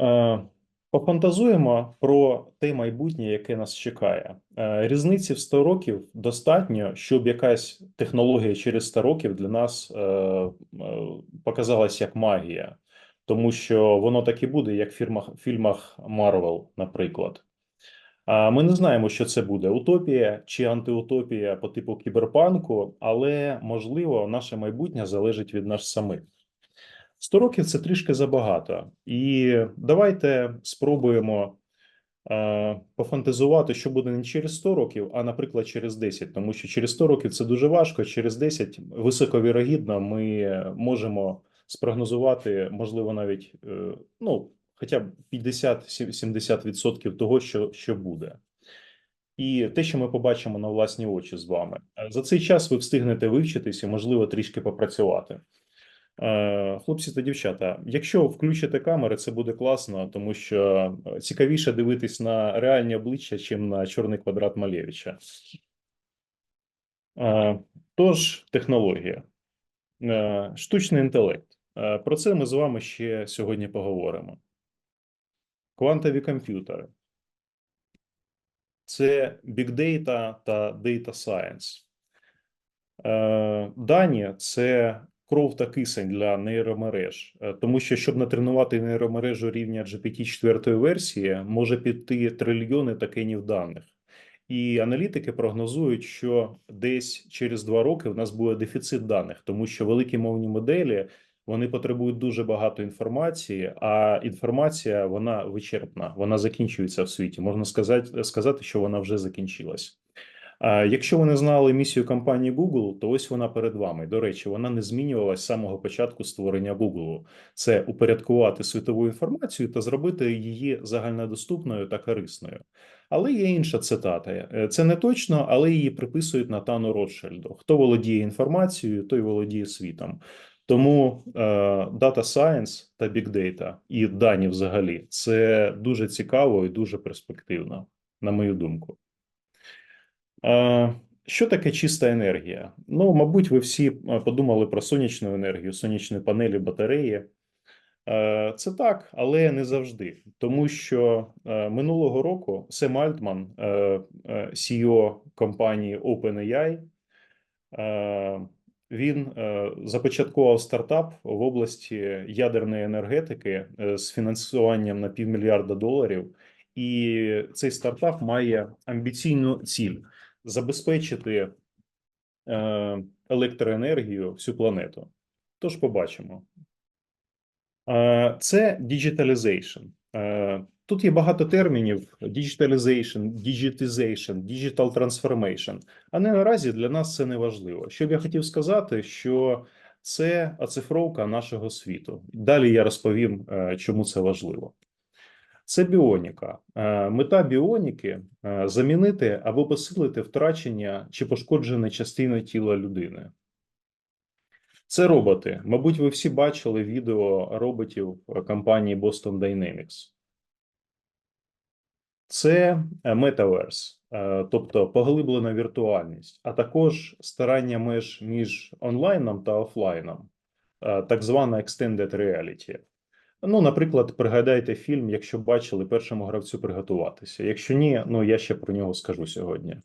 Е, Пофантазуємо про те майбутнє, яке нас чекає. Е, Різниці в 100 років достатньо, щоб якась технологія через 100 років для нас е, показалась як магія, тому що воно так і буде, як в фільмах, фільмах Marvel, наприклад. Ми не знаємо, що це буде утопія чи антиутопія по типу кіберпанку, але можливо, наше майбутнє залежить від нас самих. 100 років це трішки забагато. І давайте спробуємо е, пофантазувати, що буде не через 100 років, а, наприклад, через 10. Тому що через 100 років це дуже важко, через 10 високовірогідно ми можемо спрогнозувати, можливо, навіть е, ну, хоча б 50-70% того, що, що буде. І те, що ми побачимо на власні очі з вами. Е, За цей час ви встигнете вивчитися, можливо, трішки попрацювати. Е, Хлопці та дівчата, якщо включите камери, це буде класно, тому що е, цікавіше дивитись на реальні обличчя, чим на чорний квадрат Малєвича. Е, Тож, технологія, штучний інтелект. Про це ми з вами ще сьогодні поговоримо. Квантові комп'ютери. Це Big Data та Data Science. Дані це кров та кисень для нейромереж, Е, тому що щоб натренувати нейромережу рівня GPT-4 версії, може піти трильйони токенів даних. І аналітики прогнозують, що десь через два роки в нас буде дефіцит даних, тому що великі мовні моделі вони потребують дуже багато інформації, а інформація вона вичерпна, вона закінчується в світі. Можна сказати, сказати, що вона вже закінчилась. Якщо ви не знали місію компанії Google, то ось вона перед вами. До речі, вона не змінювалась з самого початку створення Google. Це упорядкувати світову інформацію та зробити її загальнодоступною та корисною. Але є інша цитата. Е, Це не точно, але її приписують Натану Ротшильду. Хто володіє інформацією, той володіє світом. Тому е, Data Science та Big Data і дані взагалі це дуже цікаво і дуже перспективно, на мою думку. Що таке чиста енергія? Ну, мабуть, ви всі подумали про сонячну енергію, сонячні панелі, батареї. Це так, але не завжди. Тому що минулого року Сем Альтман, CEO компанії OpenAI, він започаткував стартап в області ядерної енергетики е, з фінансуванням на півмільярда доларів. І цей стартап має амбіційну ціль забезпечити е, електроенергію всю планету. Тож побачимо. Е, Це. Е, Тут є багато термінів: digitalization, digitization, digital transformation. Але наразі для нас це не важливо. Що б я хотів сказати, що це оцифровка нашого світу. Далі я розповім, е, чому це важливо. Це біоніка. Е, Мета біоніки е, замінити або посилити втрачення чи пошкоджене частини тіла людини. Це роботи. Мабуть, ви всі бачили відео роботів е, компанії Boston Dynamics. Це е, тобто поглиблена віртуальність, а також старання меж між онлайном та офлайном, так звана Extended Reality. Ну, наприклад, пригадайте фільм, якщо бачили першому гравцю приготуватися. Якщо ні, ну я ще про нього скажу сьогодні.